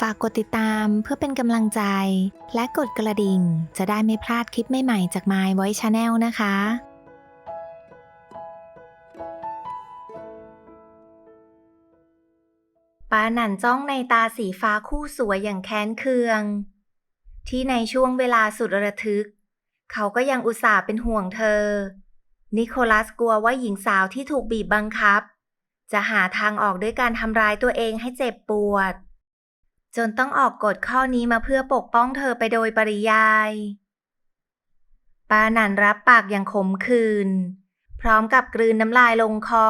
ฝากกดติดตามเพื่อเป็นกำลังใจ และกดกระดิ่ง จะได้ไม่พลาดคลิปใหม่ๆจาก My Voice Channel นะคะปาหนันจ้องในตาสีฟ้าคู่สวยอย่างแค้นเคือง ที่ในช่วงเวลาสุดระทึก เขาก็ยังอุตส่าห์เป็นห่วงเธอ นิโคลัสกลัวว่าหญิงสาวที่ถูกบีบบังคับ จะหาทางออกด้วยการทำร้ายตัวเองให้เจ็บปวด จนต้องออกกฎข้อนี้มาเพื่อปกป้องเธอไปโดยปริยาย ปาหนันรับปากอย่างขมขื่นพร้อมกับกลืนน้ำลายลงคอ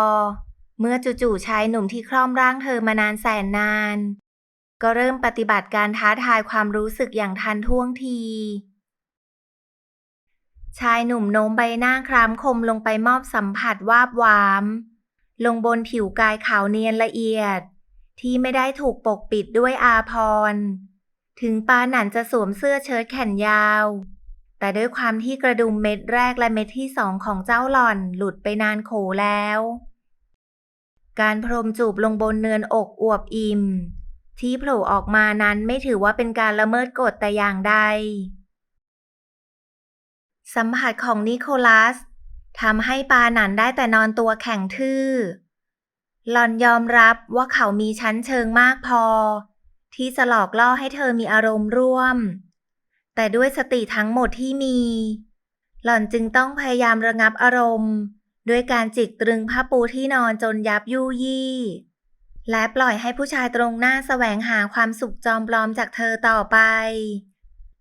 เมื่อจู่ๆชายหนุ่มที่คล่อมร่างเธอมานานแสนนาน ก็เริ่มปฏิบัติการท้าทายความรู้สึกอย่างทันท่วงที ชายหนุ่มโน้มใบหน้าคล้ำคมลงไปมอบสัมผัสวาบหวาม ลงบนผิวกายขาวเนียนละเอียด ที่ไม่ได้ถูกปกปิดด้วยอาพรณ์ถึงปาหนันจะสวมเสื้อเชิ้ตแขนยาว แต่ด้วยความที่กระดุมเม็ดแรกและเม็ดที่สองของเจ้าหล่อนหลุดไปนานโขแล้ว การพรมจูบลงบนเนือนอกอวบอิ่ม ที่โผล่ออกมานั้นไม่ถือว่าเป็นการละเมิดกฎแต่อย่างใด สัมผัสของนิโคลัสทำให้ปาหนันได้แต่นอนตัวแข็งทื่อ หล่อนยอมรับว่าเขามีชั้นเชิงมากพอ ที่จะหลอกล่อให้เธอมีอารมณ์ร่วม แต่ด้วยสติทั้งหมดที่มี หล่อนจึงต้องพยายามระงับอารมณ์ ด้วยการจิกตรึงผ้าปูที่นอนจนยับยุยี่ และปล่อยให้ผู้ชายตรงหน้าแสวงหาความสุขจอมปลอมจากเธอต่อไป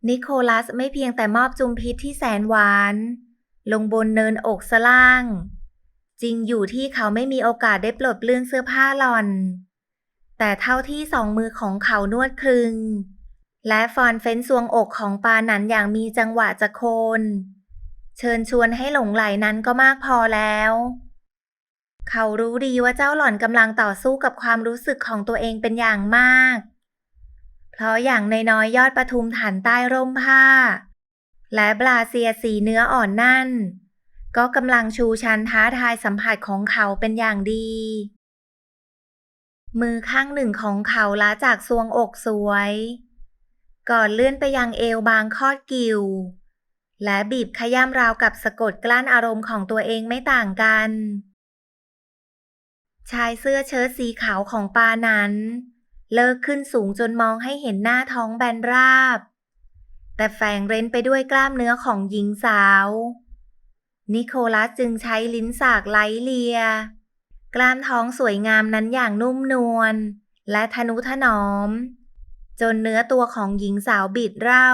นิโคลัสไม่เพียงแต่มอบจุมพิษที่แสนหวาน ลงบนเนินอกสล่าง จริงอยู่ที่เขาไม่มีโอกาสได้ปลดเปลื้องเสื้อผ้าหล่อน แต่เท่าที่สองมือของเขานวดคลึง และฟอนเฟ้นซวงอกของปาหนันอย่างมีจังหวะจะโคน เชิญชวนให้หลงไหลนั้นก็มากพอแล้ว เขารู้ดีว่าเจ้าหล่อนกำลังต่อสู้กับความรู้สึกของตัวเองเป็นอย่างมาก เพราะอย่างนน้อยยอดประทุมฐานใต้ร่มผ้า และบราเซียสีเนื้ออ่อนนั่น ก็กำลังชูชันท้าทายสัมผัสของเขาเป็นอย่างดี มือข้างหนึ่งของเขาล้าจากซวงอกสวย ก่อนเลื่อนไปยังเอวบางคอดกิว และบีบขย้ำราวกับสะกดกลั้นอารมณ์ของตัวเองไม่ต่างกัน ชายเสื้อเชิ้ตสีขาวของปานั้น เลิกขึ้นสูงจนมองให้เห็นหน้าท้องแบนราบ แต่แฝงเร้นไปด้วยกล้ามเนื้อของหญิงสาว นิโคลัสจึงใช้ลิ้นสากไล้เลีย กล้ามท้องสวยงามนั้นอย่างนุ่มนวลและทนุถนอม จนเนื้อตัวของหญิงสาวบิดเร่า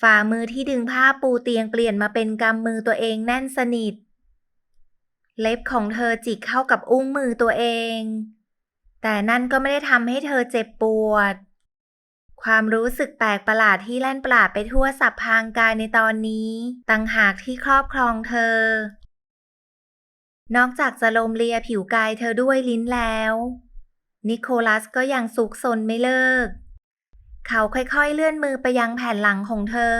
ฝ่ามือที่ดึงผ้าปูเตียงเปลี่ยนมาเป็นกำมือตัวเองแน่นสนิท เล็บของเธอจิกเข้ากับอุ้งมือตัวเอง แต่นั่นก็ไม่ได้ทำให้เธอเจ็บปวด ความรู้สึกแปลกประหลาดที่แล่นปราดไปทั่วสับพางกายในตอนนี้ต่างหากที่ครอบครองเธอ นอกจากจะลมเลียผิวกายเธอด้วยลิ้นแล้ว นิโคลัสก็ยังสุกสนไม่เลิก เขาค่อยๆเลื่อนมือไปยังแผ่นหลังของเธอ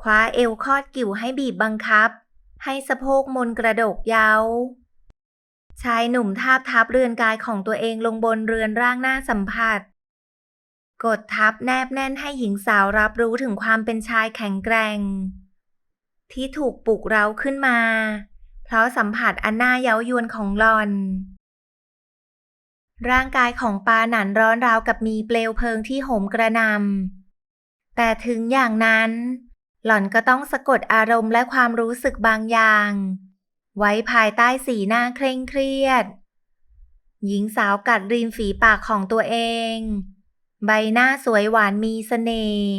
คว้าเอวคอดกิ่วให้บีบบังคับ ให้สะโพกมนกระดกเย้าชายหนุ่มทาบทับเรือนกายของตัวเองลงบนเรือนร่างหน้าสัมผัส กดทับแนบแน่นให้หญิงสาวรับรู้ถึงความเป็นชายแข็งแกร่ง ที่ถูกปลุกเร้าขึ้นมา เพราะสัมผัสอันน่าเย้ายวนของหลอน ร่างกายของปาหนันร้อนราวกับมีเปลวเพลิงที่โหมกระนำแต่ถึงอย่างนั้น หล่อนก็ต้องสะกดอารมณ์และความรู้สึกบางอย่าง ไว้ภายใต้สีหน้าเคร่งเครียด หญิงสาวกัดริมฝีปากของตัวเอง ใบหน้าสวยหวานมีเสน่ห์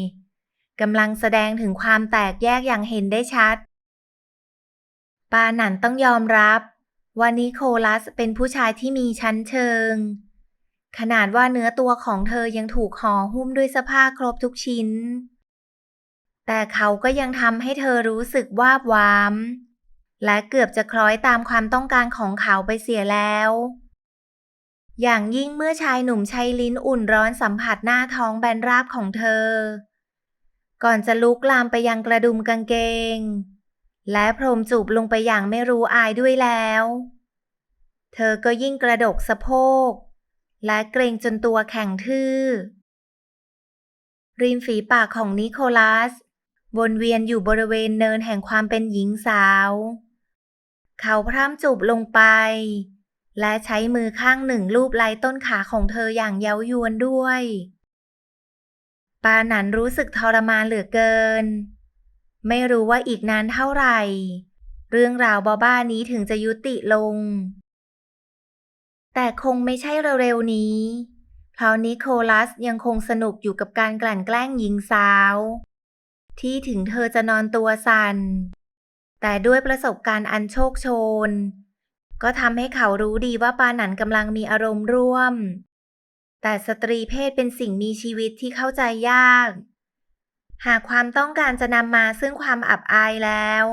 กำลังแสดงถึงความแตกแยกอย่างเห็นได้ชัด ปาหนันต้องยอมรับว่านิโคลัสเป็นผู้ชายที่มีชั้นเชิง ขนาดว่าเนื้อตัวของเธอยังถูกห่อหุ้มด้วยเสื้อผ้าครบทุกชิ้น แต่เขาก็ยังทำให้เธอรู้สึกวาบวาม และเกือบจะคล้อยตามความต้องการของเขาไปเสียแล้ว อย่างยิ่งเมื่อชายหนุ่มใช้ลิ้นอุ่นร้อนสัมผัสหน้าท้องแบนราบของเธอ ก่อนจะลุกลามไปยังกระดุมกางเกง และพรมจูบลงไปอย่างไม่รู้อายด้วยแล้ว เธอก็ยิ่งกระดกสะโพก และเกรงจนตัวแข็งทื่อ ริมฝีปากของนิโคลัสวนเวียนอยู่บริเวณเนินแห่งความเป็นหญิงสาว เขาพร่ำจูบลงไป และใช้มือข้างหนึ่งลูบไล้ต้นขาของเธออย่างเย้ายวนด้วย ปาหนันรู้สึกทรมานเหลือเกิน ไม่รู้ว่าอีกนานเท่าไหร่ เรื่องราวบ้านี้ถึงจะยุติลง แต่คงไม่ใช่เร็วๆนี้ เพราะนิโคลัสยังคงสนุกอยู่กับการกลั่นแกล้งหญิงสาว ที่ถึงเธอจะนอนตัวสัน่นแต่ด้วยประสบการณ์อันโชคโชน ก็ทำให้เขารู้ดีว่าปาหนันกำลังมีอารมณ์ร่วม แต่สตรีเพศเป็นสิ่งมีชีวิตที่เข้าใจยาก หากความต้องการจะนำมาซึ่งความอับอายแล้ว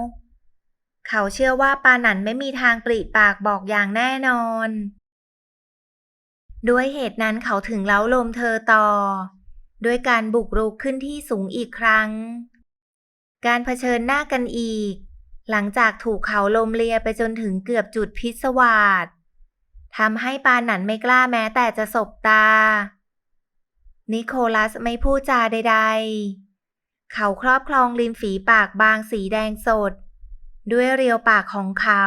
เขาเชื่อว่าปาหนันไม่มีทางปริปากบอกอย่างแน่นอน ด้วยเหตุนั้นเขาถึงเล้าลมเธอต่อ ด้วยการบุกรุกขึ้นที่สูงอีกครั้ง การเผชิญหน้ากันอีก หลังจากถูกเขาลมเลียไปจนถึงเกือบจุดพิศวาสทำให้ปาหนันไม่กล้าแม้แต่จะสบตา นิโคลัสไม่พูดจาใดๆ เขาครอบครองริมฝีปากบางสีแดงสด ด้วยเรียวปากของเขา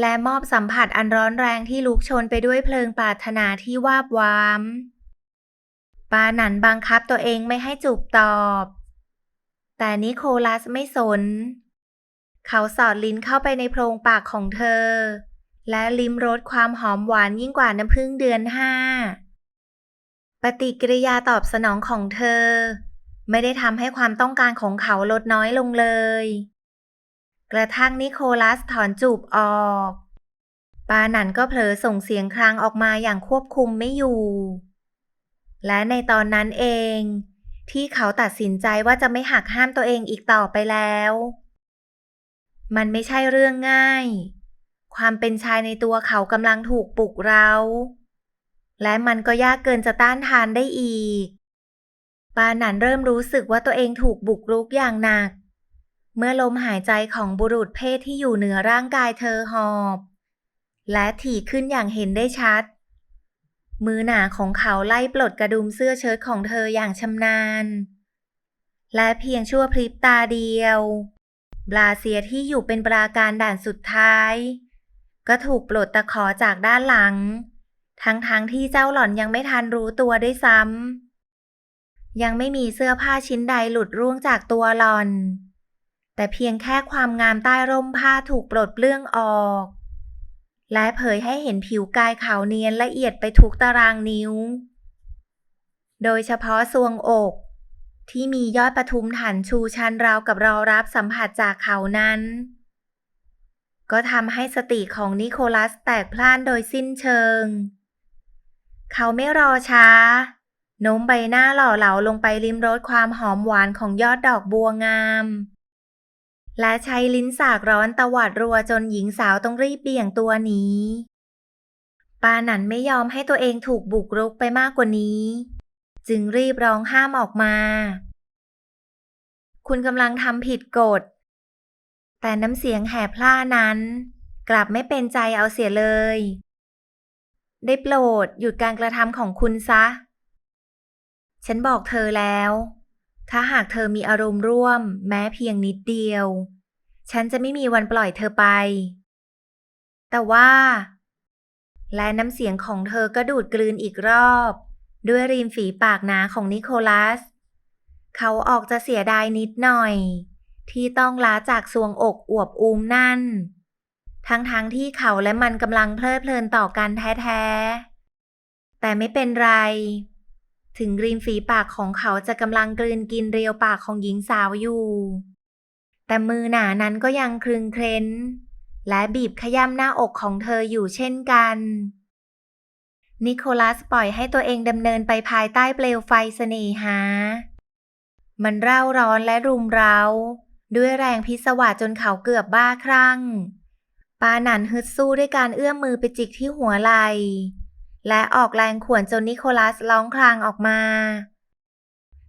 และมอบสัมผัสอันร้อนแรงที่ลุกชนไปด้วยเพลิงปรารถนาที่วาบวามปาหนันบังคับตัวเองไม่ให้จูบตอบ แต่นิโคลัสไม่สน เขาสอดลิ้นเข้าไปในโพรงปากของเธอ และลิ้มรสความหอมหวานยิ่งกว่าน้ำผึ้งเดือนห้า ปฏิกิริยาตอบสนองของเธอ ไม่ได้ทำให้ความต้องการของเขาลดน้อยลงเลย กระทั่งนิโคลัสถอนจูบออกปาหนันก็เผลอส่งเสียงครางออกมาอย่างควบคุมไม่อยู่ และในตอนนั้นเอง ที่เขาตัดสินใจว่าจะไม่หักห้ามตัวเองอีกต่อไปแล้ว มันไม่ใช่เรื่องง่าย ความเป็นชายในตัวเขากำลังถูกปลุกเร้าและมันก็ยากเกินจะต้านทานได้อีก ปาหนันเริ่มรู้สึกว่าตัวเองถูกบุกรุกอย่างหนัก เมื่อลมหายใจของบุรุษเพศที่อยู่เหนือร่างกายเธอหอบ และถี่ขึ้นอย่างเห็นได้ชัด มือหนาของเขาไล่ปลดกระดุมเสื้อเชิ้ตของเธออย่างชำนาญ และเพียงชั่วพริบตาเดียว บลาเซียที่อยู่เป็นปราการด่านสุดท้าย ก็ถูกปลดตะขอจากด้านหลัง ทั้งๆทที่เจ้าหล่อนยังไม่ทันรู้ตัวด้วยซ้ำยังไม่มีเสื้อผ้าชิ้นใดหลุดร่วงจากตัวหล่อน แต่เพียงแค่ความงามใต้ร่มผ้าถูกปลดเปลื้องออก และเผยให้เห็นผิวกายขาวเนียนละเอียดไปทุกตารางนิ้ว โดยเฉพาะทรวงอก ที่มียอดปทุมฐานชูชันราวกับรอรับสัมผัสจากเขานั้น ก็ทำให้สติของนิโคลัสแตกพล่านโดยสิ้นเชิง เขาไม่รอช้าโน้มใบหน้าหล่อเหลาลงไปริมรสความหอมหวานของยอดดอกบัวงาม และใช้ลิ้นสากร้อนตวัดรัวจนหญิงสาวต้องรีบเบี่ยงตัวหนีปาหนันไม่ยอมให้ตัวเองถูกบุกรุกไปมากกว่านี้ จึงรีบร้องห้ามออกมา คุณกำลังทำผิดกฎ แต่น้ำเสียงแหบพล่านั้น กลับไม่เป็นใจเอาเสียเลย ได้โปรดหยุดการกระทำของคุณซะ ฉันบอกเธอแล้ว ถ้าหากเธอมีอารมณ์ร่วม แม้เพียงนิดเดียว ฉันจะไม่มีวันปล่อยเธอไป แต่ว่าและน้ำเสียงของเธอก็ดูดกลืนอีกรอบ ด้วยริมฝีปากหนาของนิโคลัส เขาออกจะเสียดายนิดหน่อย ที่ต้องล้าจากสวงอกอวบอูมนั่น ทั้งๆทที่เขาและมันกำลังเพลิดเพลินต่อกันแท้ๆ แต่ไม่เป็นไร ถึงริมฝีปากของเขาจะกำลังกลืนกินเรียวปากของหญิงสาวอยู่ แต่มือหนานั้นก็ยังคลึงเคร้น และบีบขย้ำหน้าอกของเธออยู่เช่นกัน นิโคลัสปล่อยให้ตัวเองดำเนินไปภายใต้เปลวไฟเสน่หา มันเร่าร้อนและรุมเร้า ด้วยแรงพิศวาสจนเขาเกือบบ้าคลั่ง ปาหนันฮึดสู้ด้วยการเอื้อมมือไปจิกที่หัวไหล่และออกแรงข่วนจนนิโคลัสร้องครางออกมา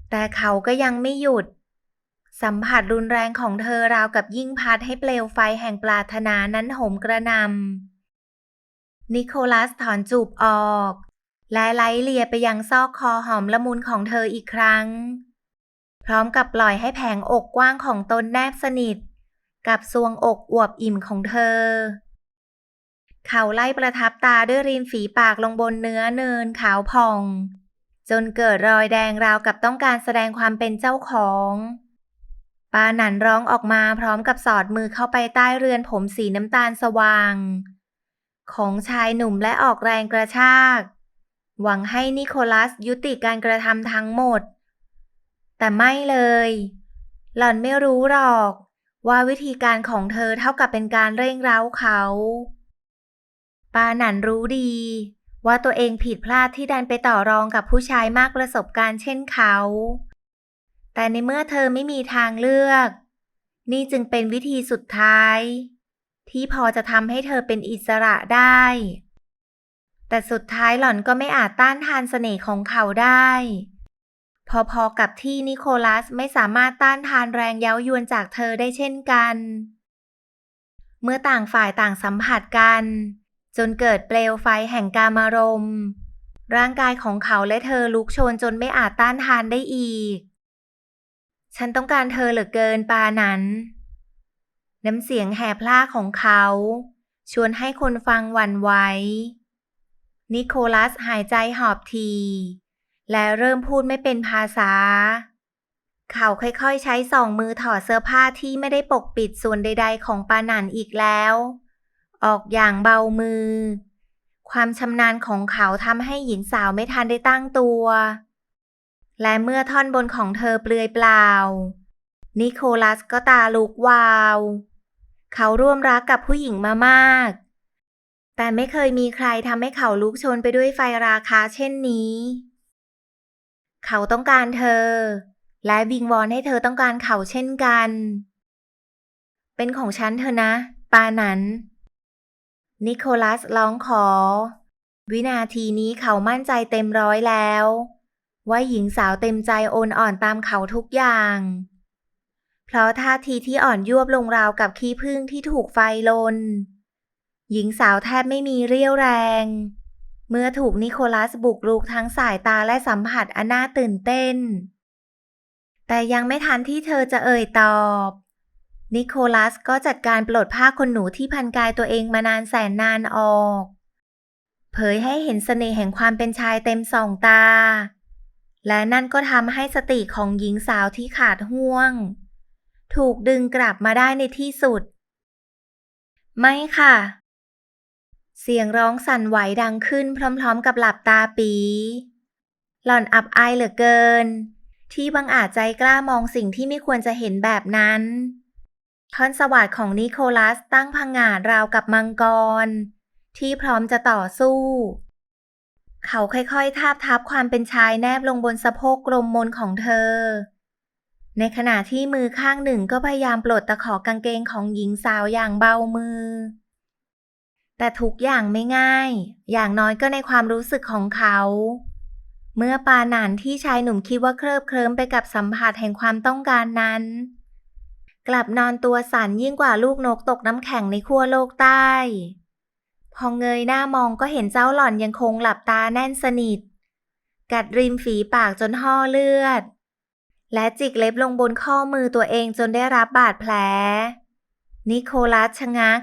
แต่เขาก็ยังไม่หยุด สัมผัสรุนแรงของเธอราวกับยิ่งพัดให้เปลวไฟแห่งปรารถนานั้นโหมกระนำ นิโคลัสถอนจูบออก และไล่เลียไปยังซอกคอหอมละมุนของเธออีกครั้ง พร้อมกับปล่อยให้แผงอกกว้างของตนแนบสนิท กับซวงอกอวบอิ่มของเธอ เขาไล่ประทับตาด้วยริมฝีปากลงบนเนื้อเนินขาวผ่อง จนเกิดรอยแดงราวกับต้องการแสดงความเป็นเจ้าของปาหนันร้องออกมาพร้อมกับสอดมือเข้าไปใต้เรือนผมสีน้ำตาลสว่าง ของชายหนุ่มและออกแรงกระชาก หวังให้นิโคลัสยุติการกระทำทั้งหมด แต่ไม่เลย หล่อนไม่รู้หรอก ว่าวิธีการของเธอเท่ากับเป็นการเร่งเร้าเขา ปาหนันรู้ดี ว่าตัวเองผิดพลาดที่ดันไปต่อรองกับผู้ชายมากประสบการณ์เช่นเขา แต่ในเมื่อเธอไม่มีทางเลือก นี่จึงเป็นวิธีสุดท้าย ที่พอจะทำให้เธอเป็นอิสระได้ แต่สุดท้ายหล่อนก็ไม่อาจต้านทานเสน่ห์ของเขาได้ พอๆกับที่นิโคลัสไม่สามารถต้านทานแรงเย้ายวนจากเธอได้เช่นกัน เมื่อต่างฝ่ายต่างสัมผัสกัน จนเกิดเปลวไฟแห่งกามารมณ์ร่างกายของเขาและเธอลุกโชนจนไม่อาจต้านทานได้อีก ฉันต้องการเธอเหลือเกินปานั้น น้ำเสียงแหบพล่าของเขา ชวนให้คนฟังหวั่นไหวนิโคลัสหายใจหอบที และเริ่มพูดไม่เป็นภาษา เขาค่อยๆใช้สองมือถอดเสื้อผ้าที่ไม่ได้ปกปิดส่วนใด ๆ ของปานันอีกแล้ว ออกอย่างเบามือ ความชำนาญของเขาทำให้หญิงสาวไม่ทันได้ตั้งตัว และเมื่อท่อนบนของเธอเปลือยเปล่า นิโคลัสก็ตาลุกวาว เขาร่วมรักกับผู้หญิงมามาก แต่ไม่เคยมีใครทำให้เขาลุกชนไปด้วยไฟราคาเช่นนี้ เขาต้องการเธอ และวิงวอนให้เธอต้องการเขาเช่นกัน เป็นของฉันเธอนะ ปานั้น นิโคลัสร้องขอ วินาทีนี้เขามั่นใจเต็มร้อยแล้ว ว่าหญิงสาวเต็มใจโอนอ่อนตามเขาทุกอย่าง เพราะท่าทีที่อ่อนยวบลงราวกับขี้ผึ้งที่ถูกไฟลน หญิงสาวแทบไม่มีเรี่ยวแรง เมื่อถูกนิโคลัสบุกรุกทั้งสายตาและสัมผัสอันน่าตื่นเต้น แต่ยังไม่ทันที่เธอจะเอ่ยตอบ นิโคลัสก็จัดการปลดผ้าขนหนูที่พันกายตัวเองมานานแสนนานออก เผยให้เห็นเสน่ห์แห่งความเป็นชายเต็มสองตา และนั่นก็ทำให้สติของหญิงสาวที่ขาดห่วง ถูกดึงกลับมาได้ในที่สุด ไม่ค่ะ เสียงร้องสั่นไหวดังขึ้นพร้อมๆกับหลับตาปี หล่อนอับอายเหลือเกิน ที่บังอาจใจกล้ามองสิ่งที่ไม่ควรจะเห็นแบบนั้นท่อนสวัสดของนิโคลัสตั้งพังงาดราวกับมังกร ที่พร้อมจะต่อสู้ เขาค่อยๆ ทาบทับความเป็นชายแนบลงบนสะโพกกลมมนของเธอ ในขณะที่มือข้างหนึ่งก็พยายามปลดตะขอกางเกงของหญิงสาวอย่างเบามือ แต่ทุกอย่างไม่ง่าย อย่างน้อยก็ในความรู้สึกของเขา เมื่อปาหนานที่ชายหนุ่มคิดว่าเคลิบเคลิ้มไปกับสัมผัสแห่งความต้องการนั้น กลับนอนตัวสั่นยิ่งกว่าลูกนกตกน้ำแข็งในขั้วโลกใต้ พอเงยหน้ามองก็เห็นเจ้าหล่อนยังคงหลับตาแน่นสนิท กัดริมฝีปากจนห่อเลือด และจิกเล็บลงบนข้อมือตัวเองจนได้รับบาดแผล นิโคลัสชะงัก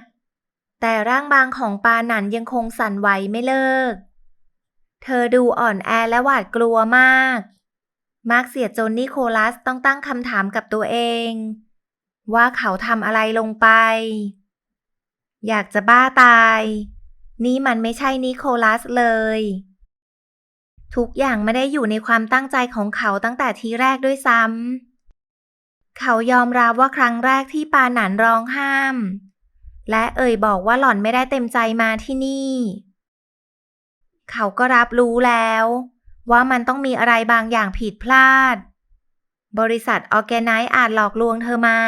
แต่ร่างบางของปาหนันยังคงสั่นไหวไม่เลิก เธอดูอ่อนแอและหวาดกลัวมาก มากเสียจนนิโคลัสต้องตั้งคำถามกับตัวเอง ว่าเขาทำอะไรลงไป อยากจะบ้าตาย นี่มันไม่ใช่นิโคลัสเลย ทุกอย่างไม่ได้อยู่ในความตั้งใจของเขาตั้งแต่ทีแรกด้วยซ้ำ เขายอมรับว่าครั้งแรกที่ปาหนันร้องห้าม และเอ่ยบอกว่าหล่อนไม่ได้เต็มใจมาที่นี่ เขาก็รับรู้แล้ว ว่ามันต้องมีอะไรบางอย่างผิดพลาด บริษัทออแกไนซ์อาจหลอกลวงเธอมา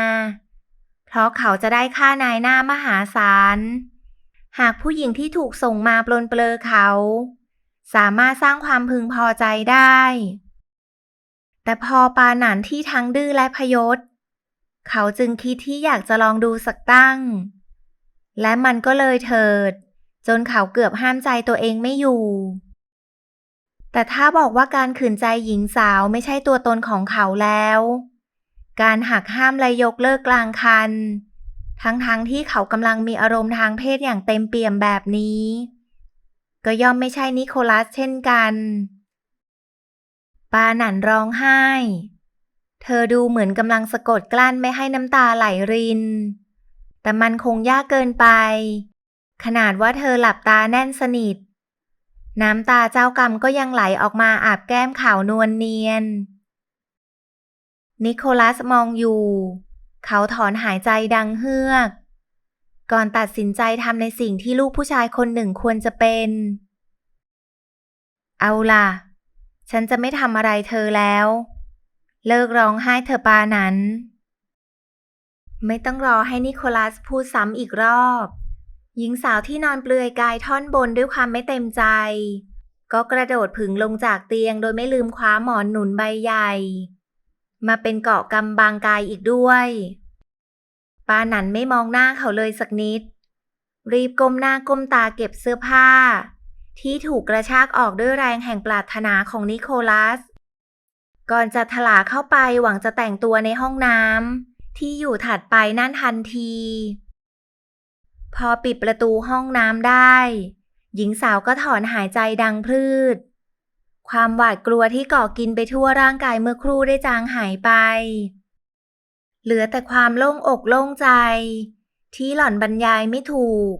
เพราะเขาจะได้ค่านายหน้ามหาศาล หากผู้หญิงที่ถูกส่งมาปลนเปลือเขา สามารถสร้างความพึงพอใจได้ แต่พอปาหนันที่ทั้งดื้อและพยศ เขาจึงคิดที่อยากจะลองดูสักตั้ง และมันก็เลยเถิด จนเขาเกือบห้ามใจตัวเองไม่อยู่ แต่ถ้าบอกว่าการขืนใจหญิงสาวไม่ใช่ตัวตนของเขาแล้ว การหักห้ามและยกเลิกกลางคัน ทั้งๆทที่เขากำลังมีอารมณ์ทางเพศอย่างเต็มเปี่ยมแบบนี้ ก็ย่อมไม่ใช่นิโคลัสเช่นกันปาหนันร้องไห้ เธอดูเหมือนกำลังสะกดกลั้นไม่ให้น้ำตาไหลริน แต่มันคงยากเกินไป ขนาดว่าเธอหลับตาแน่นสนิท น้ำตาเจ้ากรรมก็ยังไหลออกมาอาบแก้มขาวนวลเนียน นิโคลัสมองอยู่ เขาถอนหายใจดังเฮือก ก่อนตัดสินใจทำในสิ่งที่ลูกผู้ชายคนหนึ่งควรจะเป็น เอาล่ะ ฉันจะไม่ทำอะไรเธอแล้ว เลิกร้องไห้เธอปานั้น ไม่ต้องรอให้นิโคลัสพูดซ้ำอีกรอบ หญิงสาวที่นอนเปลือยกายท่อนบนด้วยความไม่เต็มใจ ก็กระโดดผึ่งลงจากเตียงโดยไม่ลืมคว้าหมอนหนุนใบใหญ่ มาเป็นเกาะกำบังกายอีกด้วย ปาหนันไม่มองหน้าเขาเลยสักนิด รีบก้มหน้าก้มตาเก็บเสื้อผ้า ที่ถูกกระชากออกด้วยแรงแห่งปรารถนาของนิโคลัส ก่อนจะถลาเข้าไปหวังจะแต่งตัวในห้องน้ำที่อยู่ถัดไปนั่นทันที พอปิดประตูห้องน้ำได้ หญิงสาวก็ถอนหายใจดังพรืดความหวาดกลัวที่ก่อกินไปทั่วร่างกายเมื่อครู่ได้จางหายไป เหลือแต่ความโล่งอกโล่งใจ ที่หล่อนบรรยายไม่ถูก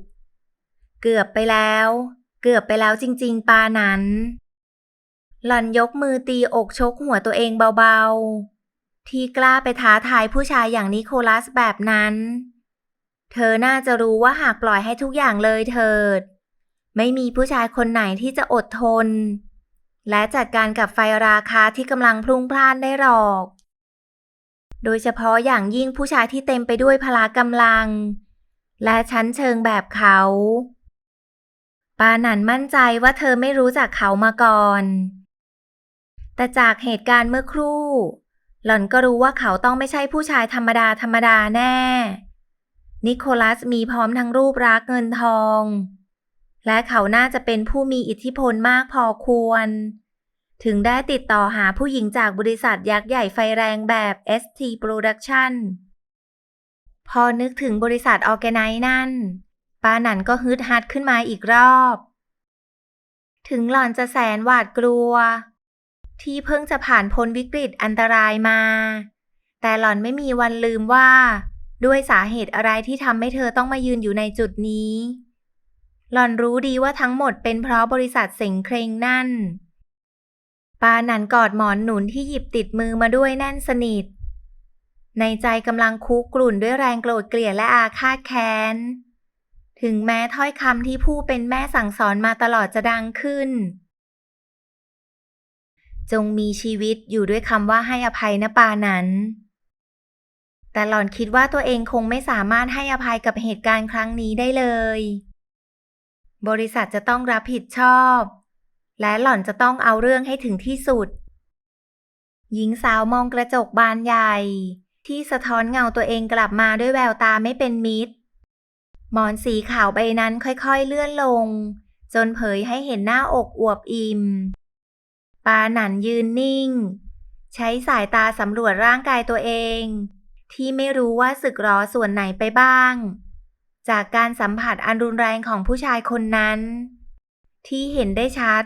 เกือบไปแล้ว เกือบไปแล้วจริง ๆ ปานั้น หล่อนยกมือตีอกชกหัวตัวเองเบาๆ ที่กล้าไปท้าทายผู้ชายอย่างนิโคลัสแบบนั้น เธอน่าจะรู้ว่าหากปล่อยให้ทุกอย่างเลยเถิด ไม่มีผู้ชายคนไหนที่จะอดทน และจัดการกับไฟราคาที่กำลังพลุ่งพล่านได้หรอก โดยเฉพาะอย่างยิ่งผู้ชายที่เต็มไปด้วยพละกำลัง และชั้นเชิงแบบเขา ปาหนันมั่นใจว่าเธอไม่รู้จักเขามาก่อน แต่จากเหตุการณ์เมื่อครู่ หล่อนก็รู้ว่าเขาต้องไม่ใช่ผู้ชายธรรมดาธรรมดาแน่ นิโคลัสมีพร้อมทั้งรูปรักษณ์เงินทอง และเขาน่าจะเป็นผู้มีอิทธิพลมากพอควร ถึงได้ติดต่อหาผู้หญิงจากบริษัทยักษ์ใหญ่ไฟแรงแบบ ST Production พอนึกถึงบริษัทออแกไนนั่นปาหนันก็ฮึดฮัดขึ้นมาอีกรอบ ถึงหล่อนจะแสนหวาดกลัว ที่เพิ่งจะผ่านพ้นวิกฤตอันตรายมา แต่หล่อนไม่มีวันลืมว่า ด้วยสาเหตุอะไรที่ทำให้เธอต้องมายืนอยู่ในจุดนี้ หล่อนรู้ดีว่าทั้งหมดเป็นเพราะบริษัทเสงเครงนั่น ปาหนันกอดหมอนหนุนที่หยิบติดมือมาด้วยแน่นสนิท ในใจกำลังคุกรุ่นด้วยแรงโกรธเกลียดและอาฆาตแค้น ถึงแม้ถ้อยคำที่ผู้เป็นแม่สั่งสอนมาตลอดจะดังขึ้น จงมีชีวิตอยู่ด้วยคำว่าให้อภัยนะปานั้น แต่หล่อนคิดว่าตัวเองคงไม่สามารถให้อภัยกับเหตุการณ์ครั้งนี้ได้เลย บริษัทจะต้องรับผิดชอบ และหล่อนจะต้องเอาเรื่องให้ถึงที่สุด หญิงสาวมองกระจกบานใหญ่ ที่สะท้อนเงาตัวเองกลับมาด้วยแววตาไม่เป็นมิตร หมอนสีขาวใบนั้นค่อยๆเลื่อนลง จนเผยให้เห็นหน้าอกอวบอิ่ม ปาหนันยืนนิ่ง ใช้สายตาสำรวจร่างกายตัวเอง ที่ไม่รู้ว่าสึกหรอส่วนไหนไปบ้าง จากการสัมผัสอันรุนแรงของผู้ชายคนนั้น ที่เห็นได้ชัด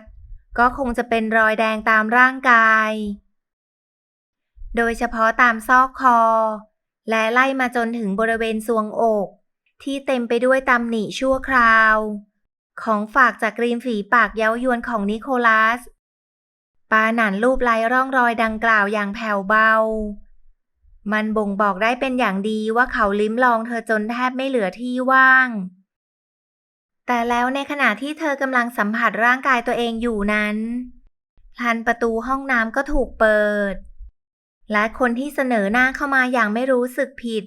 ก็คงจะเป็นรอยแดงตามร่างกาย โดยเฉพาะตามซอกคอ และไล่มาจนถึงบริเวณซวงอก ที่เต็มไปด้วยตำหนิชั่วคราว ของฝากจากกริมฝีปากเย้ายวนของนิโคลัส ปาหนันรูปไล้ร่องรอยดังกล่าวอย่างแผ่วเบา มันบ่งบอกได้เป็นอย่างดีว่าเขาลิ้มลองเธอจนแทบไม่เหลือที่ว่าง แต่แล้วในขณะที่เธอกำลังสัมผัสร่างกายตัวเองอยู่นั้นพลันประตูห้องน้ำก็ถูกเปิด และคนที่เสนอหน้าเข้ามาอย่างไม่รู้สึกผิด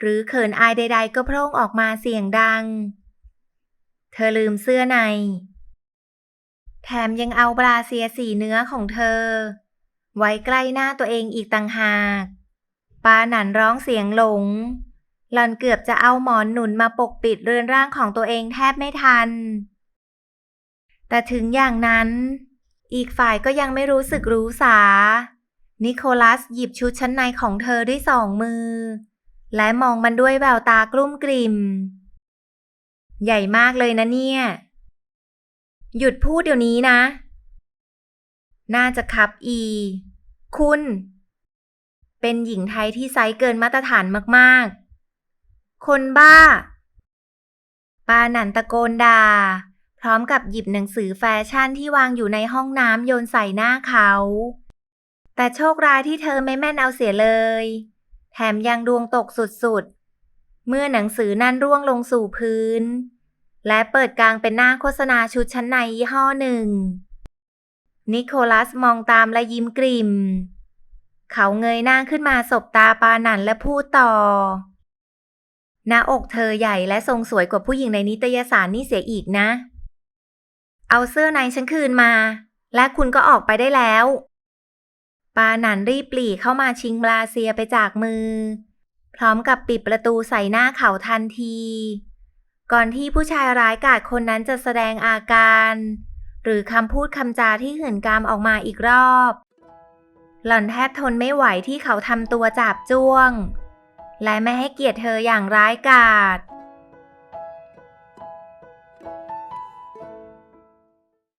หรือเขินอายใด ๆ ก็โพร่งออกมาเสียงดัง เธอลืมเสื้อใน แถมยังเอาบราเซียสีเนื้อของเธอ ไว้ใกล้หน้าตัวเองอีกต่างหาก ปาหนันร้องเสียงหลง หล่อนเกือบจะเอาหมอนหนุนมาปกปิดเรือนร่างของตัวเองแทบไม่ทัน แต่ถึงอย่างนั้น อีกฝ่ายก็ยังไม่รู้สึกรู้สา นิโคลัสหยิบชุดชั้นในของเธอด้วยสองมือ และมองมันด้วยแววตากลุ้มกลิ่ม ใหญ่มากเลยนะเนี่ย หยุดพูดเดี๋ยวนี้นะ น่าจะคับอี คุณ เป็นหญิงไทยที่ไซส์เกินมาตรฐานมากๆ คนบ้า ปาหนันตะโกนด่า พร้อมกับหยิบหนังสือแฟชั่นที่วางอยู่ในห้องน้ำโยนใส่หน้าเขา แต่โชคร้ายที่เธอไม่แม่นเอาเสียเลย แถมยังดวงตกสุดๆ เมื่อหนังสือนั่นร่วงลงสู่พื้น และเปิดกลางเป็นหน้าโฆษณาชุดชั้นในยี่ห้อหนึ่ง นิโคลัสมองตามและยิ้มกริมเขาเงยหน้าขึ้นมาสบตาปาหนันและพูดต่อ หน้าอกเธอใหญ่และทรงสวยกว่าผู้หญิงในนิตยสารนี่เสียอีกนะ เอาเสื้อในฉันคืนมา และคุณก็ออกไปได้แล้ว ปาหนันรีบปลีกเข้ามาชิงบลาเซียไปจากมือ พร้อมกับปิดประตูใส่หน้าเขาทันที ก่อนที่ผู้ชายร้ายกาจคนนั้นจะแสดงอาการ หรือคำพูดคำจาที่หื่นกามออกมาอีกรอบ หล่อนแทบทนไม่ไหวที่เขาทำตัวจับจ้วง และไม่ให้เกียรติเธออย่างร้ายกาจ